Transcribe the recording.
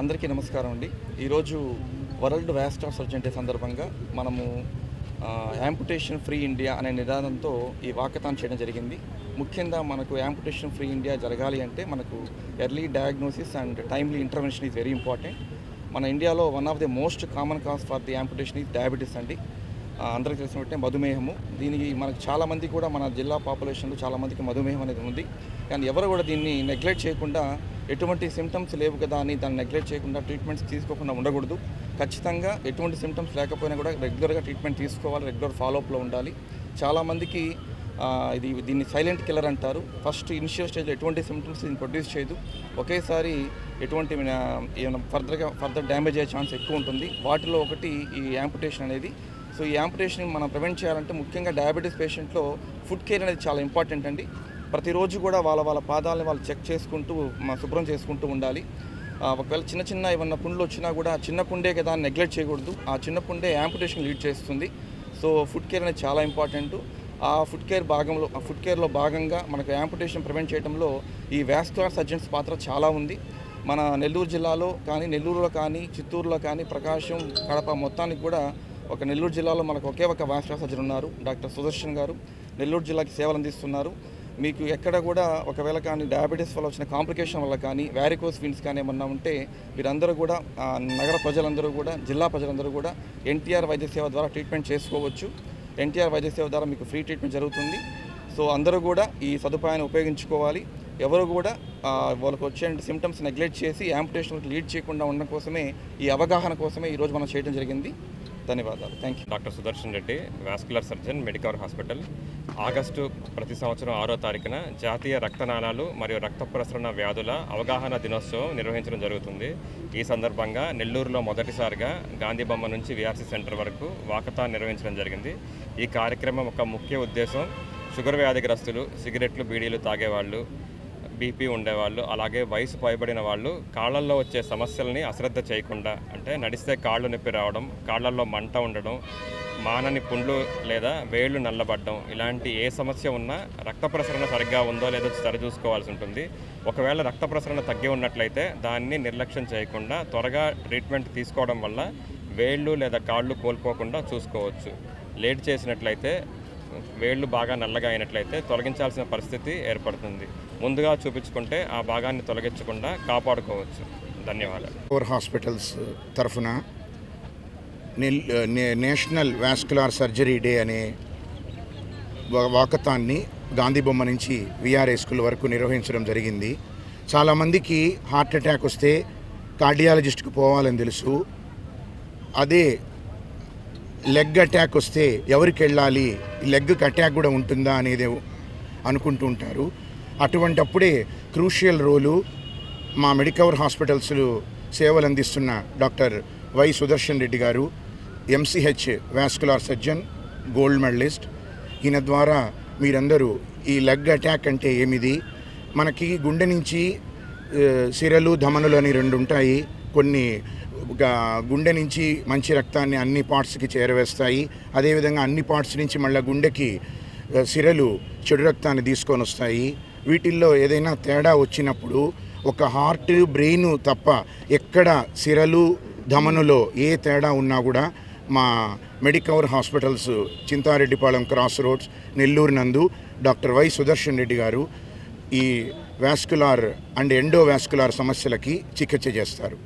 అందరికీ నమస్కారం అండి. ఈరోజు వరల్డ్ వ్యాస్టార్ సర్జన్ డే సందర్భంగా మనము యాంపుటేషన్ ఫ్రీ ఇండియా అనే నిదానంతో ఈ వాకథాన్ చేయడం జరిగింది. ముఖ్యంగా మనకు యాంపుటేషన్ ఫ్రీ ఇండియా జరగాలి అంటే మనకు early diagnosis and timely intervention is very important. మన ఇండియాలో one of the most common cause for the amputation is diabetes అండి. అందరికీ తెలిసినట్టే మధుమేహము. దీనికి మనకు చాలామంది కూడా మన జిల్లా పాపులేషన్లో చాలామందికి మధుమేహం అనేది ఉంది. కానీ ఎవరు కూడా దీన్ని నెగ్లెక్ట్ చేయకుండా ఎటువంటి సిమ్టమ్స్ లేవు కదా అని దాన్ని నెగ్లెక్ట్ చేయకుండా ట్రీట్మెంట్స్ తీసుకోకుండా ఉండకూడదు. ఖచ్చితంగా ఎటువంటి సిమ్టమ్స్ లేకపోయినా కూడా రెగ్యులర్గా ట్రీట్మెంట్ తీసుకోవాలి రెగ్యులర్ ఫాలోఅప్లో ఉండాలి. చాలామందికి ఇది దీన్ని సైలెంట్ కిల్లర్ అంటారు. ఫస్ట్ ఇనిషియల్ స్టేజ్లో ఎటువంటి సిమ్టమ్స్ దీన్ని ప్రొడ్యూస్ చేయదు. ఒకేసారి ఎటువంటి ఏమైనా ఫర్దర్గా ఫర్దర్ డ్యామేజ్ అయ్యే ఛాన్స్ ఎక్కువ ఉంటుంది. వాటిలో ఒకటి ఈ యాంపుటేషన్ అనేది సో ఈ యాంపుటేషన్ మనం ప్రివెంట్ చేయాలంటే ముఖ్యంగా డయాబెటీస్ పేషెంట్లో ఫుడ్ కేర్ అనేది చాలా ఇంపార్టెంట్ అండి. ప్రతిరోజు కూడా వాళ్ళ వాళ్ళ పాదాలని వాళ్ళు చెక్ చేసుకుంటూ శుభ్రం చేసుకుంటూ ఉండాలి. ఆ, ఒకవేళ చిన్న చిన్న ఏమన్నా పుండ్లు వచ్చినా కూడా చిన్న పుండే కదా అని నెగ్లెక్ట్ చేయకూడదు. ఆ చిన్న పుండే యాంపుటేషన్ లీడ్ చేస్తుంది. సో ఫుడ్ కేర్ అనేది చాలా ఇంపార్టెంట్ ఆ ఫుడ్ కేర్ భాగంలో ఆ ఫుడ్ కేర్లో భాగంగా మనకు యాంపిటేషన్ ప్రివెంట్ చేయడంలో ఈ వ్యాస్కులర్ సర్జన్స్ పాత్ర చాలా ఉంది. మన నెల్లూరు జిల్లాలో కానీ నెల్లూరులో కానీ చిత్తూరులో కానీ ప్రకాశం కడప మొత్తానికి కూడా ఒక నెల్లూరు జిల్లాలో మనకు ఒకే ఒక వ్యాస్కులర్ సర్జన్ ఉన్నారు డాక్టర్ సుదర్శన్ గారు. నెల్లూరు జిల్లాకి సేవలు అందిస్తున్నారు. మీకు ఎక్కడ కూడా ఒకవేళ కానీ డయాబెటీస్ వల్ల వచ్చిన కాంప్లికేషన్ వల్ల కానీ వ్యారికోస్ ఫీన్స్ కానీ ఏమన్నా ఉంటే మీరందరూ కూడా నగర ప్రజలందరూ కూడా జిల్లా ప్రజలందరూ కూడా ఎన్టీఆర్ వైద్య సేవ ద్వారా ట్రీట్మెంట్ చేసుకోవచ్చు. ఎన్టీఆర్ వైద్య సేవ ద్వారా మీకు ఫ్రీ ట్రీట్మెంట్ జరుగుతుంది. సో అందరూ కూడా ఈ సదుపాయాన్ని ఉపయోగించుకోవాలి. ఎవరు కూడా వాళ్ళకి వాళ్ళకు వచ్చే సిమ్టమ్స్ నెగ్లెక్ట్ చేసి యాంపిటేషన్కి లీడ్ చేయకుండా ఉండడం కోసమే ఈ అవగాహన కోసమే ఈరోజు మనం చేయడం జరిగింది. ధన్యవాదాలు. Thank you doctor Sudarshan Reddy vascular surgeon Medicover hospital. August ప్రతి సంవత్సరం ఆరో తారీఖున జాతీయ రక్తనాళాలు మరియు రక్త ప్రసరణ వ్యాధుల అవగాహన దినోత్సవం నిర్వహించడం జరుగుతుంది. ఈ సందర్భంగా నెల్లూరులో మొదటిసారిగా గాంధీ బొమ్మ నుంచి విఆర్సీ సెంటర్ వరకు వాకథాన్ నిర్వహించడం జరిగింది. ఈ కార్యక్రమం ఒక ముఖ్య ఉద్దేశం షుగర్ వ్యాధిగ్రస్తులు సిగరెట్లు బీడీలు తాగేవాళ్ళు బీపీ ఉండేవాళ్ళు అలాగే వయసు పైబడిన వాళ్ళు కాళ్ళల్లో వచ్చే సమస్యల్ని అశ్రద్ధ చేయకుండా అంటే నడిస్తే కాళ్ళు నొప్పి రావడం కాళ్ళల్లో మంట ఉండడం మానని పుండ్లు లేదా వేళ్ళు నల్లబడడం ఇలాంటి ఏ సమస్య ఉన్నా రక్త ప్రసరణ సరిగ్గా ఉందో లేదో సరిచూసుకోవాల్సి ఉంటుంది. ఒకవేళ రక్త ప్రసరణ తగ్గి ఉన్నట్లయితే దాన్ని నిర్లక్ష్యం చేయకుండా త్వరగా ట్రీట్మెంట్ తీసుకోవడం వల్ల వేళ్ళు లేదా కాళ్ళు కోల్పోకుండా చూసుకోవచ్చు. లేట్ చేసినట్లయితే వేళ్ళు బాగా నల్లగా అయినట్లయితే తొలగించాల్సిన పరిస్థితి ఏర్పడుతుంది. ముందుగా చూపించుకుంటే ఆ భాగాన్ని తొలగించకుండా కాపాడుకోవచ్చు. ధన్యవాదాలు. ఓవర్ హాస్పిటల్స్ తరఫున నే- నేషనల్ వాస్కులార్ సర్జరీ డే అనే వాకతాన్ని గాంధీ బొమ్మ నుంచి విఆర్ఏ స్కూల్ వరకు నిర్వహించడం జరిగింది. చాలామందికి హార్ట్ అటాక్ వస్తే కార్డియాలజిస్ట్కి పోవాలని తెలుసు. అదే లెగ్ అటాక్ వస్తే ఎవరికి వెళ్ళాలి? లెగ్కి అటాక్ కూడా ఉంటుందా అనేది అనుకుంటూ ఉంటారు. అటువంటప్పుడే క్రూషియల్ రోలు మా మెడికవర్ హాస్పిటల్స్లో సేవలు అందిస్తున్న doctor Y Sudarshan Reddy garu MCH vascular surgeon gold medalist. ఈయన ద్వారా మీరందరూ ఈ లెగ్ అటాక్ అంటే ఏమిది? మనకి గుండె నుంచి సిరలు ధమనులు అని రెండు ఉంటాయి. కొన్ని గుండె నుంచి మంచి రక్తాన్ని అన్ని పార్ట్స్కి చేరవేస్తాయి. అదేవిధంగా అన్ని పార్ట్స్ నుంచి మళ్ళీ గుండెకి సిరలు చెడు రక్తాన్ని తీసుకొని వస్తాయి. వీటిల్లో ఏదైనా తేడా వచ్చినప్పుడు ఒక హార్ట్ బ్రెయిన్ తప్ప ఎక్కడ సిరలు ధమనులో ఏ తేడా ఉన్నా కూడా మా Medicover hospitals Chintareddypalem cross roads Nellore నందు డాక్టర్ వై సుదర్శన్ రెడ్డి గారు ఈ వాస్కులార్ అండ్ ఎండోవాస్కులార్ సమస్యలకి చికిత్స చేస్తారు.